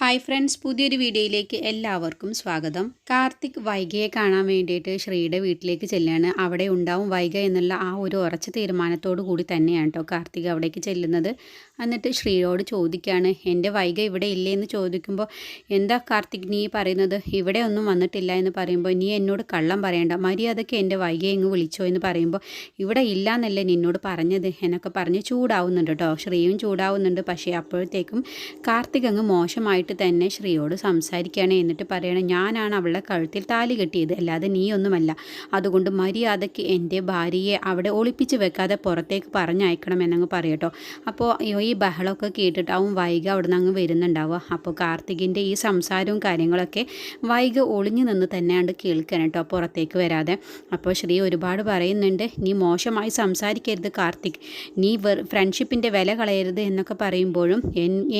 Hi friends പുതിയൊരു വീഡിയോയിലേക്ക് എല്ലാവർക്കും സ്വാഗതം. കാർത്തിക് വൈഗയെ കാണാൻ വേണ്ടിയിട്ട് ശ്രീയുടെ വീട്ടിലേക്ക് ചെല്ലുകയാണ് അവിടെ ഉണ്ടാവും വൈഗ എന്നുള്ള ആ ഒരു ഉറച്ച തീരുമാനത്തോടു കൂടി തന്നെയാണ് കേട്ടോ കാർത്തിക് അവിടേക്ക് ചെല്ലുന്നത്. എന്നിട്ട് ശ്രീയോട് ചോദിക്കുകയാണ് എന്റെ വൈഗ ഇവിടെ ഇല്ലേ? എന്ന് ചോദിക്കുമ്പോൾ എന്താ കാർത്തിക് നീ പറയുന്നത്? ഇവിടെ ഒന്നും വന്നിട്ടില്ല എന്ന് പറയുമ്പോൾ നീ എന്നോട് കള്ളം പറയണ്ട. മര്യാദയ്ക്ക് എന്റെ വൈഗയെ ഇങ്ങ് വിളിച്ചോ എന്ന് പറയുമ്പോൾ ഇവിടെ ഇല്ല എന്നല്ലേ നിന്നോട് പറഞ്ഞത്? എന്നൊക്കെ പറഞ്ഞ് ചൂടാവുന്നുണ്ട് കേട്ടോ. ശ്രീയും ചൂടാവുന്നുണ്ട്. പക്ഷേ അപ്പോഴത്തേക്കും കാർത്തിക് അങ്ങ് മോശമായിട്ട് തന്നെ ശ്രീയോട് സംസാരിക്കുകയാണ് എന്നിട്ട് പറയണം ഞാനാണ് അവളുടെ കഴുത്തിൽ താലി കെട്ടിയത് അല്ലാതെ നീയൊന്നുമല്ല. അതുകൊണ്ട് മര്യാദയ്ക്ക് എന്റെ ഭാര്യയെ അവിടെ ഒളിപ്പിച്ച് വെക്കാതെ പുറത്തേക്ക് പറഞ്ഞയക്കണം എന്നങ്ങ് പറയട്ടോ. അപ്പോൾ ഈ ബഹളമൊക്കെ കേട്ടിട്ട് അവൻ വൈകി അവിടെ നിന്ന് അങ്ങ് വരുന്നുണ്ടാവുക. അപ്പോൾ കാർത്തികിന്റെ ഈ സംസാരവും കാര്യങ്ങളൊക്കെ വൈഗ ഒളിഞ്ഞു നിന്ന് തന്നെയാണ് കേൾക്കാൻ കേട്ടോ പുറത്തേക്ക് വരാതെ. അപ്പോൾ ശ്രീ ഒരുപാട് പറയുന്നുണ്ട് നീ മോശമായി സംസാരിക്കരുത് കാർത്തിക്. നീ ഫ്രണ്ട്ഷിപ്പിന്റെ വില കളയരുത് എന്നൊക്കെ പറയുമ്പോഴും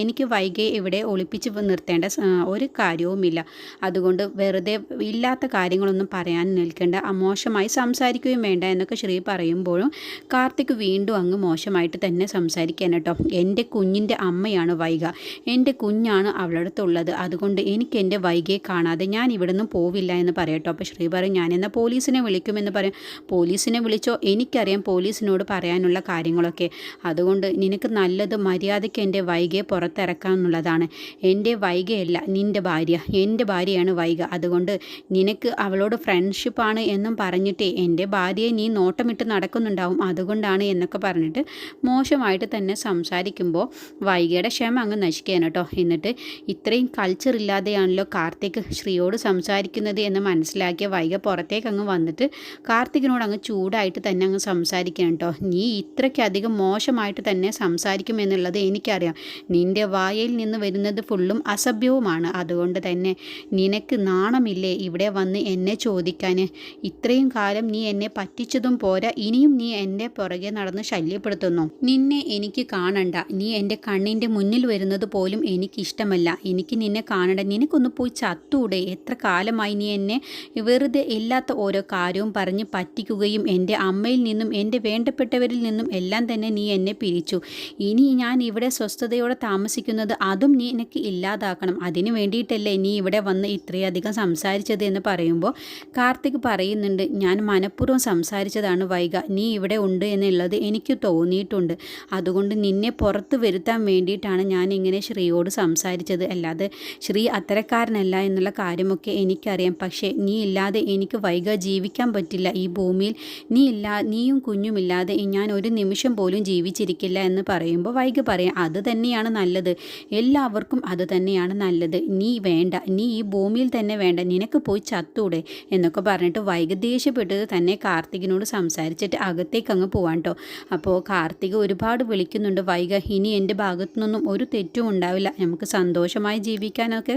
എനിക്ക് വൈകെ ഇവിടെ ഒളിപ്പിച്ച് നിർത്തേണ്ട ഒരു കാര്യവുമില്ല. അതുകൊണ്ട് വെറുതെ ഇല്ലാത്ത കാര്യങ്ങളൊന്നും പറയാൻ നിൽക്കേണ്ട മോശമായി സംസാരിക്കുകയും വേണ്ട എന്നൊക്കെ ശ്രീ പറയുമ്പോഴും കാർത്തിക് വീണ്ടും അങ്ങ് മോശമായിട്ട് തന്നെ സംസാരിക്കാൻ കേട്ടോ. എന്റെ കുഞ്ഞിന്റെ അമ്മയാണ് വൈക. എന്റെ കുഞ്ഞാണ് അവളടുത്തുള്ളത്. അതുകൊണ്ട് എനിക്ക് എന്റെ വൈകയെ കാണാതെ ഞാൻ ഇവിടെ നിന്നും പോവില്ല എന്ന് പറയട്ടോ അപ്പോൾ ശ്രീ പറയും ഞാൻ എന്നാൽ പോലീസിനെ വിളിക്കുമെന്ന് പറയും. പോലീസിനെ വിളിച്ചോ? എനിക്കറിയാം പോലീസിനോട് പറയാനുള്ള കാര്യങ്ങളൊക്കെ. അതുകൊണ്ട് നിനക്ക് നല്ലത് മര്യാദയ്ക്ക് എന്റെ വൈകയെ പുറത്തിറക്കാമെന്നുള്ളതാണ് എന്റെ വൈകയല്ല നിന്റെ ഭാര്യ. എന്റെ ഭാര്യയാണ് വൈക. അതുകൊണ്ട് നിനക്ക് അവളോട് ഫ്രണ്ട്ഷിപ്പാണ് എന്നും പറഞ്ഞിട്ട് എന്റെ ഭാര്യയെ നീ നോട്ടമിട്ട് നടക്കുന്നുണ്ടാവും. അതുകൊണ്ടാണ് എന്നൊക്കെ പറഞ്ഞിട്ട് മോശമായിട്ട് തന്നെ സംസാരിക്കുമ്പോൾ വൈകയുടെ ക്ഷമ അങ്ങ് നശിക്കുകയാണ് കേട്ടോ. എന്നിട്ട് ഇത്രയും കൾച്ചർ ഇല്ലാതെയാണല്ലോ കാർത്തിക് ശ്രീയോട് സംസാരിക്കുന്നത് എന്ന് മനസ്സിലാക്കിയ വൈക പുറത്തേക്ക് അങ്ങ് വന്നിട്ട് കാർത്തികിനോട് അങ്ങ് ചൂടായിട്ട് തന്നെ അങ്ങ് സംസാരിക്കണം കേട്ടോ. നീ ഇത്രയ്ക്കധികം മോശമായിട്ട് തന്നെ സംസാരിക്കുമെന്നുള്ളത് എനിക്കറിയാം. നിന്റെ വായയിൽ നിന്ന് വരുന്നത് ഫുള്ളും അസഭ്യവുമാണ്. അതുകൊണ്ട് തന്നെ നിനക്ക് നാണമില്ലേ ഇവിടെ വന്ന് എന്നെ ചോദിക്കാൻ ഇത്രയും കാലം നീ എന്നെ പറ്റിച്ചതും പോരാ. ഇനിയും നീ എന്റെ പുറകെ നടന്ന് ശല്യപ്പെടുത്തുന്നു. നിന്നെ എനിക്ക് കാണണ്ട. നീ എന്റെ കണ്ണിന്റെ മുന്നിൽ വരുന്നത് പോലും എനിക്കിഷ്ടമല്ല. എനിക്ക് നിന്നെ കാണണ്ട. നിനക്കൊന്ന് പോയി ചത്തൂടെ. എത്ര കാലമായി നീ എന്നെ വെറുതെ ഇല്ലാത്ത ഓരോ കാര്യവും പറഞ്ഞ് പറ്റിക്കുകയും എന്റെ അമ്മയിൽ നിന്നും എന്റെ വേണ്ടപ്പെട്ടവരിൽ നിന്നും എല്ലാം തന്നെ നീ എന്നെ പിരിച്ചു. ഇനി ഞാൻ ഇവിടെ സ്വസ്ഥതയോടെ താമസിക്കുന്നത് അതും നീ എനിക്ക് ഇല്ലാതാക്കണം. അതിന് വേണ്ടിയിട്ടല്ലേ നീ ഇവിടെ വന്ന് ഇത്രയധികം സംസാരിച്ചത് എന്ന് പറയുമ്പോൾ കാർത്തിക് പറയുന്നുണ്ട് ഞാൻ മനഃപൂർവം സംസാരിച്ചതാണ് വൈക നീ ഇവിടെ ഉണ്ട് എന്നുള്ളത് എനിക്ക് തോന്നിയിട്ടുണ്ട്. അതുകൊണ്ട് നിന്നെ പുറത്ത് വരുത്താൻ വേണ്ടിയിട്ടാണ് ഞാൻ ഇങ്ങനെ ശ്രീയോട് സംസാരിച്ചത്. അല്ലാതെ ശ്രീ അത്തരക്കാരനല്ല എന്നുള്ള കാര്യമൊക്കെ എനിക്കറിയാം. പക്ഷേ നീ ഇല്ലാതെ എനിക്ക് വൈക ജീവിക്കാൻ പറ്റില്ല. ഈ ഭൂമിയിൽ നീ ഇല്ലാ നീയും കുഞ്ഞുമില്ലാതെ ഞാൻ ഒരു നിമിഷം പോലും ജീവിച്ചിരിക്കില്ല എന്ന് പറയുമ്പോൾ വൈകി പറയാം അത് തന്നെയാണ് നല്ലത്. എല്ലാവർക്കും അത് തന്നെയാണ് നല്ലത്. നീ വേണ്ട. നീ ഈ ഭൂമിയിൽ തന്നെ വേണ്ട. നിനക്ക് പോയി ചത്തൂടെ എന്നൊക്കെ പറഞ്ഞിട്ട് വൈകദേശപ്പെട്ടത് തന്നെ കാർത്തികിനോട് സംസാരിച്ചിട്ട് അകത്തേക്ക് അങ്ങ് പോവാൻ കേട്ടോ അപ്പോൾ കാർത്തിക് ഒരുപാട് വിളിക്കുന്നുണ്ട്. വൈക ഇനി എന്റെ ഭാഗത്തു നിന്നും ഒരു തെറ്റും ഉണ്ടാവില്ല. നമുക്ക് സന്തോഷമായി ജീവിക്കാനൊക്കെ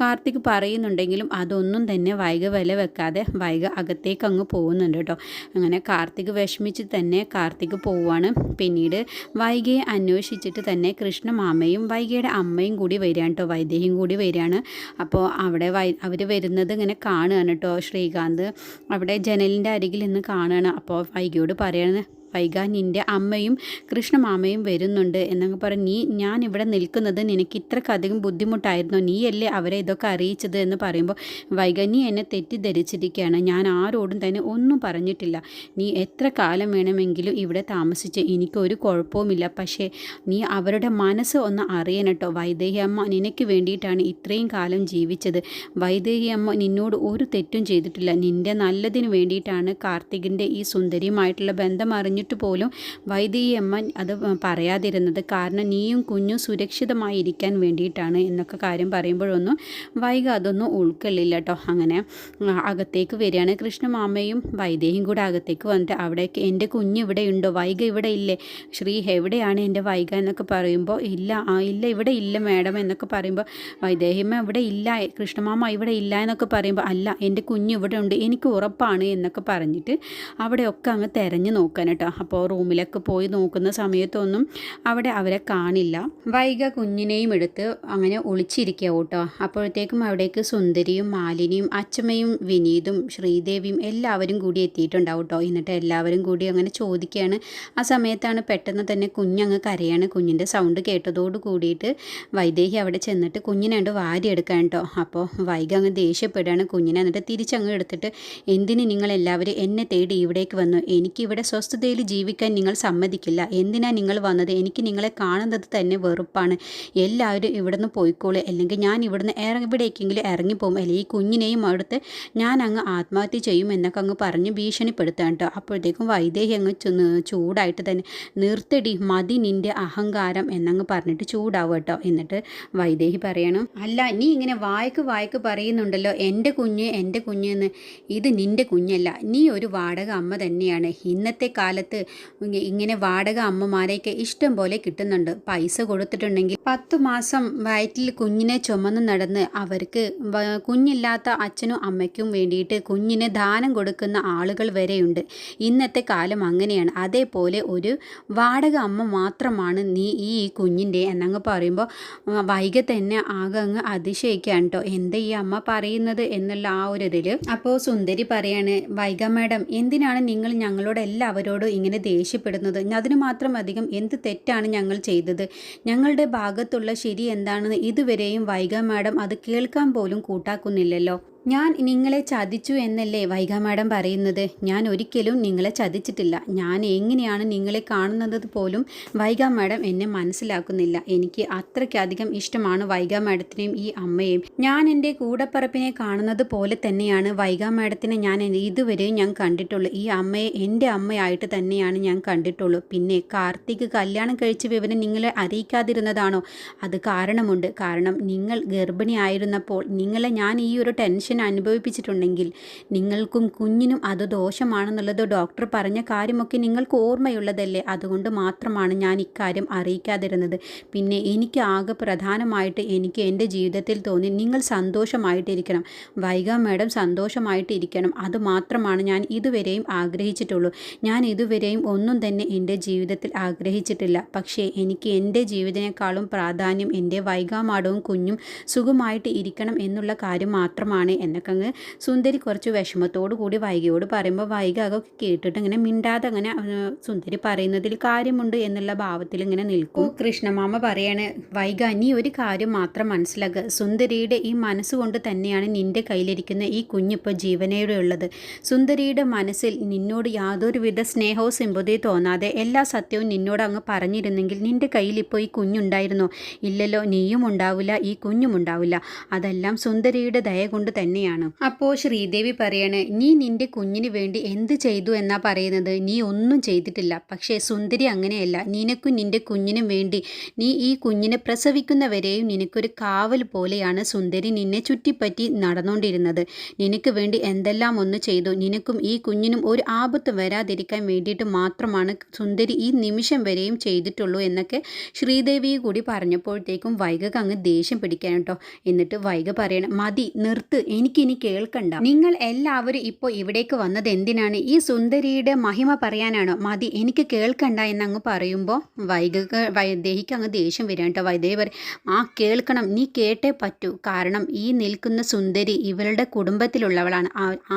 കാർത്തിക് പറയുന്നുണ്ടെങ്കിലും അതൊന്നും തന്നെ വൈക വില വെക്കാതെ വൈക അകത്തേക്ക് അങ്ങ് പോകുന്നുണ്ട് കേട്ടോ അങ്ങനെ കാർത്തിക് വിഷമിച്ച് തന്നെ കാർത്തിക് പോവാണ്. പിന്നീട് വൈകയെ അന്വേഷിച്ചിട്ട് തന്നെ കൃഷ്ണമാമയും വൈകയുടെ അമ്മയും കൂടി വരികയാണ്. കേട്ടോ വൈദേഹിയും കൂടി വരികയാണ്. അപ്പോൾ അവിടെ വൈ അവർ വരുന്നത് ഇങ്ങനെ കാണുകയാണ് കേട്ടോ ശ്രീകാന്ത്. അവിടെ ജനലിന്റെ അരികിൽ നിന്ന് കാണുകയാണ്. അപ്പോൾ വൈകിയോട് പറയാണ് വൈക നിന്റെ അമ്മയും കൃഷ്ണമാമയും വരുന്നുണ്ട് എന്നൊക്കെ പറഞ്ഞ് നീ ഞാൻ ഇവിടെ നിൽക്കുന്നത് നിനക്ക് ഇത്രക്കധികം ബുദ്ധിമുട്ടായിരുന്നു? നീയല്ലേ അവരെ ഇതൊക്കെ അറിയിച്ചത്? എന്ന് പറയുമ്പോൾ വൈക നീ എന്നെ തെറ്റിദ്ധരിച്ചിരിക്കുകയാണ് ഞാൻ ആരോടും തന്നെ ഒന്നും പറഞ്ഞിട്ടില്ല. നീ എത്ര കാലം വേണമെങ്കിലും ഇവിടെ താമസിച്ച് എനിക്കൊരു കുഴപ്പവുമില്ല. പക്ഷേ നീ അവരുടെ മനസ്സ് ഒന്ന് അറിയണട്ടോ വൈദേഹി അമ്മ നിനക്ക് വേണ്ടിയിട്ടാണ് ഇത്രയും കാലം ജീവിച്ചത്. വൈദേഹി അമ്മ നിന്നോട് ഒരു തെറ്റും ചെയ്തിട്ടില്ല. നിന്റെ നല്ലതിന് വേണ്ടിയിട്ടാണ് കാർത്തികിന്റെ ഈ സുന്ദരിയുമായിട്ടുള്ള ബന്ധം അറിഞ്ഞു കഴിഞ്ഞിട്ട് പോലും വൈദികയമ്മ അത് പറയാതിരുന്നത് കാരണം നീയും കുഞ്ഞും സുരക്ഷിതമായിരിക്കാൻ വേണ്ടിയിട്ടാണ് എന്നൊക്കെ കാര്യം പറയുമ്പോഴൊന്നും വൈക അതൊന്നും ഉൾക്കൊള്ളില്ല കേട്ടോ. അങ്ങനെ അകത്തേക്ക് വരികയാണ്. കൃഷ്ണമാമയും വൈദേഹിയും കൂടെ അകത്തേക്ക് വന്നിട്ട് അവിടെ എന്റെ കുഞ്ഞ് ഇവിടെ ഉണ്ടോ? വൈക ഇവിടെ ഇല്ലേ? ശ്രീ എവിടെയാണ് എന്റെ വൈക എന്നൊക്കെ പറയുമ്പോൾ ഇല്ല ആ ഇല്ല ഇവിടെ ഇല്ല മാഡം എന്നൊക്കെ പറയുമ്പോൾ വൈദേഹിയമ്മ ഇവിടെ ഇല്ല കൃഷ്ണമാമ ഇവിടെ ഇല്ല എന്നൊക്കെ പറയുമ്പോൾ അല്ല എന്റെ കുഞ്ഞ് ഇവിടെ ഉണ്ട് എനിക്ക് ഉറപ്പാണ് എന്നൊക്കെ പറഞ്ഞിട്ട് അവിടെയൊക്കെ അങ്ങ് തിരഞ്ഞു നോക്കാൻ കേട്ടോ. അപ്പോൾ റൂമിലൊക്കെ പോയി നോക്കുന്ന സമയത്തൊന്നും അവിടെ അവരെ കാണില്ല. വൈക കുഞ്ഞിനെയും എടുത്ത് അങ്ങനെ ഒളിച്ചിരിക്കുക കേട്ടോ. അപ്പോഴത്തേക്കും അവിടേക്ക് സുന്ദരിയും മാലിനിയും അച്ഛമ്മയും വിനീതും ശ്രീദേവിയും എല്ലാവരും കൂടി എത്തിയിട്ടുണ്ടാവും കേട്ടോ. എന്നിട്ട് എല്ലാവരും കൂടി അങ്ങനെ ചോദിക്കുകയാണ്. ആ സമയത്താണ് പെട്ടെന്ന് തന്നെ കുഞ്ഞങ്ങ് കരയാണ്. കുഞ്ഞിന്റെ സൗണ്ട് കേട്ടതോട് കൂടിയിട്ട് വൈദേഹി അവിടെ ചെന്നിട്ട് കുഞ്ഞിനെ കണ്ട് വാരിയെടുക്കാൻ കേട്ടോ. അപ്പോൾ വൈഗ അങ്ങ് ദേഷ്യപ്പെടുകയാണ്. കുഞ്ഞിനെ എന്നിട്ട് തിരിച്ചങ്ങ് എടുത്തിട്ട് എന്തിന് നിങ്ങളെല്ലാവരും എന്നെ തേടി ഇവിടേക്ക് വന്നു? എനിക്കിവിടെ സ്വസ്ഥതയിൽ ജീവിക്കാൻ നിങ്ങൾ സമ്മതിക്കില്ല. എന്തിനാ നിങ്ങൾ വന്നത്? എനിക്ക് നിങ്ങളെ കാണുന്നത് തന്നെ വെറുപ്പാണ്. എല്ലാവരും ഇവിടുന്ന് പോയിക്കോളൂ. അല്ലെങ്കിൽ ഞാൻ ഇവിടുന്ന് എവിടേക്കെങ്കിലും ഇറങ്ങിപ്പോകും അല്ലെങ്കിൽ ഈ കുഞ്ഞിനെയും അടുത്ത് ഞാൻ അങ്ങ് ആത്മഹത്യ ചെയ്യും എന്നൊക്കെ അങ്ങ് പറഞ്ഞ് ഭീഷണിപ്പെടുത്താൻ കേട്ടോ. അപ്പോഴത്തേക്കും വൈദേഹി അങ്ങ് ചൂടായിട്ട് തന്നെ നിർത്തടി മതി നിന്റെ അഹങ്കാരം എന്നങ്ങ് പറഞ്ഞിട്ട് ചൂടാവും കേട്ടോ. എന്നിട്ട് വൈദേഹി പറയണം അല്ല നീ ഇങ്ങനെ വായ്ക്ക് വായ്ക്ക് പറയുന്നുണ്ടല്ലോ. എന്റെ കുഞ്ഞ് എന്റെ കുഞ്ഞ് എന്ന്. ഇത് നിന്റെ കുഞ്ഞല്ല. നീ ഒരു വാടക അമ്മ തന്നെയാണ്. ഇന്നത്തെ കാലത്ത് ഇങ്ങനെ വാടക അമ്മമാരെയൊക്കെ ഇഷ്ടം പോലെ കിട്ടുന്നുണ്ട്. പൈസ കൊടുത്തിട്ടുണ്ടെങ്കിൽ പത്തു മാസം വയറ്റിൽ കുഞ്ഞിനെ ചുമന്ന് നടന്ന് അവർക്ക് കുഞ്ഞില്ലാത്ത അച്ഛനും അമ്മയ്ക്കും വേണ്ടിയിട്ട് കുഞ്ഞിന് ദാനം കൊടുക്കുന്ന ആളുകൾ വരെയുണ്ട്. ഇന്നത്തെ കാലം അങ്ങനെയാണ്. അതേപോലെ ഒരു വാടക അമ്മ മാത്രമാണ് നീ ഈ കുഞ്ഞിന്റെ എന്നങ്ങ് പറയുമ്പോൾ വൈകി തന്നെ ആകെ അങ്ങ് അതിശയിക്കുകയാണ് കേട്ടോ എന്താ ഈ അമ്മ പറയുന്നത് എന്നുള്ള ആ ഒരു ഇതിൽ അപ്പോൾ സുന്ദരി പറയാണ് വൈഗ മാഡം എന്തിനാണ് നിങ്ങൾ ഞങ്ങളോട് എല്ലാവരോടും ഇങ്ങനെ ദേഷ്യപ്പെടുന്നത്. അതിന് മാത്രം അധികം എന്ത് തെറ്റാണ് ഞങ്ങൾ ചെയ്തത്? ഞങ്ങളുടെ ഭാഗത്തുള്ള ശരി എന്താണെന്ന് ഇതുവരെയും വൈഗ മാഡം അത് കേൾക്കാൻ പോലും കൂട്ടാക്കുന്നില്ലല്ലോ. ഞാൻ നിങ്ങളെ ചതിച്ചു എന്നല്ലേ വൈഗ മാഡം പറയുന്നത്? ഞാൻ ഒരിക്കലും നിങ്ങളെ ചതിച്ചിട്ടില്ല. ഞാൻ എങ്ങനെയാണ് നിങ്ങളെ കാണുന്നത് പോലും വൈഗ മാഡം എന്നെ മനസ്സിലാക്കുന്നില്ല. എനിക്ക് അത്രയ്ക്കധികം ഇഷ്ടമാണ് വൈഗ മാഡത്തിനെയും ഈ അമ്മയെയും. ഞാൻ എന്റെ കൂടപ്പറപ്പിനെ കാണുന്നത് പോലെ തന്നെയാണ് വൈഗ മാഡത്തിനെ ഞാൻ ഇതുവരെയും ഞാൻ കണ്ടിട്ടുള്ളൂ. ഈ അമ്മയെ എന്റെ അമ്മയായിട്ട് തന്നെയാണ് ഞാൻ കണ്ടിട്ടുള്ളൂ. പിന്നെ കാർത്തിക് കല്യാണം കഴിച്ച വിവരം നിങ്ങളെ അറിയിക്കാതിരുന്നതാണോ? അത് കാരണമുണ്ട്. കാരണം നിങ്ങൾ ഗർഭിണിയായിരുന്നപ്പോൾ നിങ്ങളെ ഞാൻ ഈ ഒരു ടെൻഷൻ ടെൻഷൻ അനുഭവിപ്പിച്ചിട്ടുണ്ടെങ്കിൽ നിങ്ങൾക്കും കുഞ്ഞിനും അത് ദോഷമാണെന്നുള്ളത് ഡോക്ടർ പറഞ്ഞ കാര്യമൊക്കെ നിങ്ങൾക്ക് ഓർമ്മയുള്ളതല്ലേ? അതുകൊണ്ട് മാത്രമാണ് ഞാൻ ഇക്കാര്യം അറിയിക്കാതിരുന്നത്. പിന്നെ എനിക്ക് ആകെ പ്രധാനമായിട്ട് എനിക്ക് എന്റെ ജീവിതത്തിൽ തോന്നി നിങ്ങൾ സന്തോഷമായിട്ടിരിക്കണം. വൈഗ മാഡം സന്തോഷമായിട്ടിരിക്കണം. അത് മാത്രമാണ് ഞാൻ ഇതുവരെയും ആഗ്രഹിച്ചിട്ടുള്ളൂ. ഞാൻ ഇതുവരെയും ഒന്നും തന്നെ എന്റെ ജീവിതത്തിൽ ആഗ്രഹിച്ചിട്ടില്ല. പക്ഷേ എനിക്ക് എന്റെ ജീവിതത്തെക്കാളും പ്രാധാന്യം എന്റെ വൈകാമാടവും കുഞ്ഞും സുഖമായിട്ട് ഇരിക്കണം എന്നുള്ള കാര്യം മാത്രമാണ് എന്നൊക്കെ അങ്ങ് സുന്ദരി കുറച്ച് വിഷമത്തോടു കൂടി വൈകിയോട് പറയുമ്പോൾ വൈകി അതൊക്കെ കേട്ടിട്ട് ഇങ്ങനെ മിണ്ടാതെ അങ്ങനെ സുന്ദരി പറയുന്നതിൽ കാര്യമുണ്ട് എന്നുള്ള ഭാവത്തിൽ ഇങ്ങനെ നിൽക്കും. കൃഷ്ണമാമ പറയാണ് വൈക നീ ഒരു കാര്യം മാത്രം മനസ്സിലാക്കുക സുന്ദരിയുടെ ഈ മനസ്സുകൊണ്ട് തന്നെയാണ് നിന്റെ കയ്യിലിരിക്കുന്ന ഈ കുഞ്ഞിപ്പോൾ ജീവനയുടെ ഉള്ളത്. സുന്ദരിയുടെ മനസ്സിൽ നിന്നോട് യാതൊരുവിധ സ്നേഹവും സിമ്പതി തോന്നാതെ എല്ലാ സത്യവും നിന്നോട് അങ്ങ് പറഞ്ഞിരുന്നെങ്കിൽ നിന്റെ കയ്യിൽ ഇപ്പോൾ ഈ കുഞ്ഞുണ്ടായിരുന്നോ? ഇല്ലല്ലോ നീയും ഉണ്ടാവില്ല ഈ കുഞ്ഞും ഉണ്ടാവില്ല. അതെല്ലാം സുന്ദരിയുടെ ദയ കൊണ്ട് തന്നെ തന്നെയാണ്. അപ്പോൾ ശ്രീദേവി പറയാണ് നീ നിന്റെ കുഞ്ഞിന് വേണ്ടി എന്ത് ചെയ്തു എന്നാ പറയുന്നത്? നീ ഒന്നും ചെയ്തിട്ടില്ല. പക്ഷേ സുന്ദരി അങ്ങനെയല്ല. നിനക്കും നിന്റെ കുഞ്ഞിനും വേണ്ടി നീ ഈ കുഞ്ഞിനെ പ്രസവിക്കുന്നവരെയും നിനക്കൊരു കാവൽ പോലെയാണ് സുന്ദരി നിന്നെ ചുറ്റിപ്പറ്റി നടന്നുകൊണ്ടിരുന്നത് നിനക്ക് വേണ്ടി എന്തെല്ലാം ഒന്ന് ചെയ്തു. നിനക്കും ഈ കുഞ്ഞിനും ഒരു ആപത്ത് വരാതിരിക്കാൻ വേണ്ടിയിട്ട് മാത്രമാണ് സുന്ദരി ഈ നിമിഷം വരെയും ചെയ്തിട്ടുള്ളൂ എന്നൊക്കെ ശ്രീദേവി കൂടി പറഞ്ഞപ്പോഴത്തേക്കും വൈകക്ക് അങ്ങ് ദേഷ്യം പിടിക്കാൻ കേട്ടോ. എന്നിട്ട് വൈക പറയണം മതി നിർത്ത്. എനിക്കിനി കേൾക്കണ്ട. നിങ്ങൾ എല്ലാവരും ഇപ്പോൾ ഇവിടേക്ക് വന്നത് എന്തിനാണ്? ഈ സുന്ദരിയുടെ മഹിമ പറയാനാണോ? മതി എനിക്ക് കേൾക്കണ്ട എന്നങ്ങ് പറയുമ്പോൾ വൈകക വൈദേഹിക്ക് അങ്ങ് ദേഷ്യം വരാം കേട്ടോ പറയും ആ കേൾക്കണം. നീ കേട്ടേ പറ്റൂ. കാരണം ഈ നിൽക്കുന്ന സുന്ദരി ഇവരുടെ കുടുംബത്തിലുള്ളവളാണ്.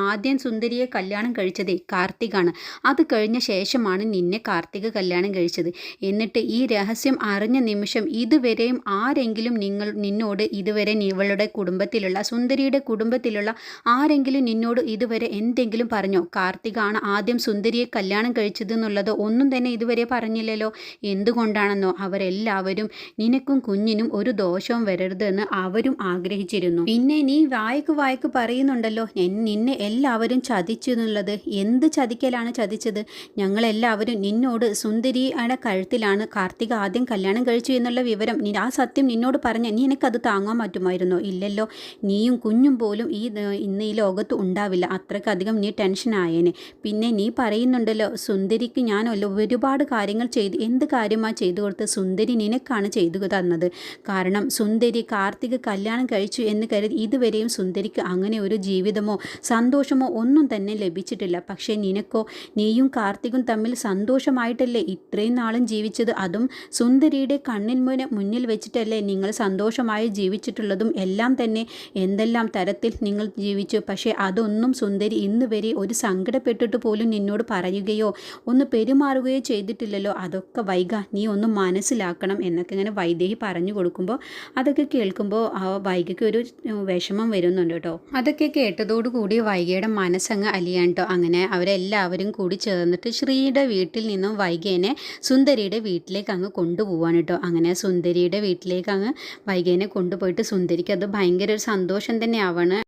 ആദ്യം സുന്ദരിയെ കല്യാണം കഴിച്ചത് കാർത്തികാണ്. അത് കഴിഞ്ഞ ശേഷമാണ് നിന്നെ കാർത്തിക കല്യാണം കഴിച്ചത്. എന്നിട്ട് ഈ രഹസ്യം അറിഞ്ഞ നിമിഷം ഇതുവരെയും ആരെങ്കിലും നിങ്ങൾ നിന്നോട് ഇതുവരെ ഇവളുടെ കുടുംബത്തിലുള്ള സുന്ദരിയുടെ കുടുംബ കുടുംബത്തിലുള്ള ആരെങ്കിലും നിന്നോട് ഇതുവരെ എന്തെങ്കിലും പറഞ്ഞോ? കാർത്തികാണ് ആദ്യം സുന്ദരിയെ കല്യാണം കഴിച്ചതെന്നുള്ളത് ഒന്നും തന്നെ ഇതുവരെ പറഞ്ഞില്ലല്ലോ. എന്തുകൊണ്ടാണെന്നോ? അവരെല്ലാവരും നിനക്കും കുഞ്ഞിനും ഒരു ദോഷവും വരരുതെന്ന് അവരും ആഗ്രഹിച്ചിരുന്നു. പിന്നെ നീ വായ്ക്ക് വായ്ക്ക് പറയുന്നുണ്ടല്ലോ. നിന്നെ എല്ലാവരും ചതിച്ചു എന്നുള്ളത് എന്ത് ചതിക്കലാണ് ചതിച്ചത്? ഞങ്ങളെല്ലാവരും നിന്നോട് സുന്ദരിയുടെ കഴുത്തിലാണ് കാർത്തിക ആദ്യം കല്യാണം കഴിച്ചു എന്നുള്ള വിവരം. ആ സത്യം നിന്നോട് പറഞ്ഞ നീ എനിക്കത് താങ്ങാൻ പറ്റുമായിരുന്നോ? ഇല്ലല്ലോ. നീയും കുഞ്ഞും പോലും ഒരിക്കലും ഈ ഇന്ന് ഈ ലോകത്ത് ഉണ്ടാവില്ല. അത്രക്കധികം നീ ടെൻഷൻ ആയേനെ. പിന്നെ നീ പറയുന്നുണ്ടല്ലോ സുന്ദരിക്ക് ഞാൻ ഒരുപാട് കാര്യങ്ങൾ ചെയ്ത്. എന്ത് കാര്യമാണ് ചെയ്തു കൊടുത്തത്? സുന്ദരി നിനക്കാണ് ചെയ്തു തന്നത്. കാരണം സുന്ദരി കാർത്തിക് കല്യാണം കഴിച്ചു എന്ന് കരുതി ഇതുവരെയും സുന്ദരിക്ക് അങ്ങനെ ഒരു ജീവിതമോ സന്തോഷമോ ഒന്നും തന്നെ ലഭിച്ചിട്ടില്ല. പക്ഷേ നിനക്കോ നീയും കാർത്തികും തമ്മിൽ സന്തോഷമായിട്ടല്ലേ ഇത്രയും നാളും ജീവിച്ചത്? അതും സുന്ദരിയുടെ കണ്ണിൽ മുന്നിൽ വെച്ചിട്ടല്ലേ നിങ്ങൾ സന്തോഷമായി ജീവിച്ചിട്ടുള്ളതും എല്ലാം തന്നെ എന്തെല്ലാം തരത്തിൽ നിങ്ങൾ ജീവിച്ചു. പക്ഷേ അതൊന്നും സുന്ദരി ഇന്ന് വരെ ഒരു സങ്കടപ്പെട്ടിട്ട് പോലും നിന്നോട് പറയുകയോ ഒന്ന് പെരുമാറുകയോ ചെയ്തിട്ടില്ലല്ലോ. അതൊക്കെ വൈക നീ ഒന്ന് മനസ്സിലാക്കണം എന്നൊക്കെ ഇങ്ങനെ വൈദേഹി പറഞ്ഞു കൊടുക്കുമ്പോൾ അതൊക്കെ കേൾക്കുമ്പോൾ ആ വൈകയ്ക്ക് ഒരു വിഷമം വരുന്നുണ്ട് കേട്ടോ. അതൊക്കെ കേട്ടതോടുകൂടി വൈകയുടെ മനസ്സങ്ങ് അലിയാണ്ടോ കേട്ടോ. അങ്ങനെ അവരെല്ലാവരും കൂടി ചേർന്നിട്ട് ശ്രീയുടെ വീട്ടിൽ നിന്നും വൈകേനെ സുന്ദരിയുടെ വീട്ടിലേക്ക് അങ്ങ് കൊണ്ടുപോവാണ് കേട്ടോ. അങ്ങനെ സുന്ദരിയുടെ വീട്ടിലേക്ക് അങ്ങ് വൈകേനെ കൊണ്ടുപോയിട്ട് സുന്ദരിക്ക് അത് ഭയങ്കര ഒരു സന്തോഷം തന്നെ ആവാണ്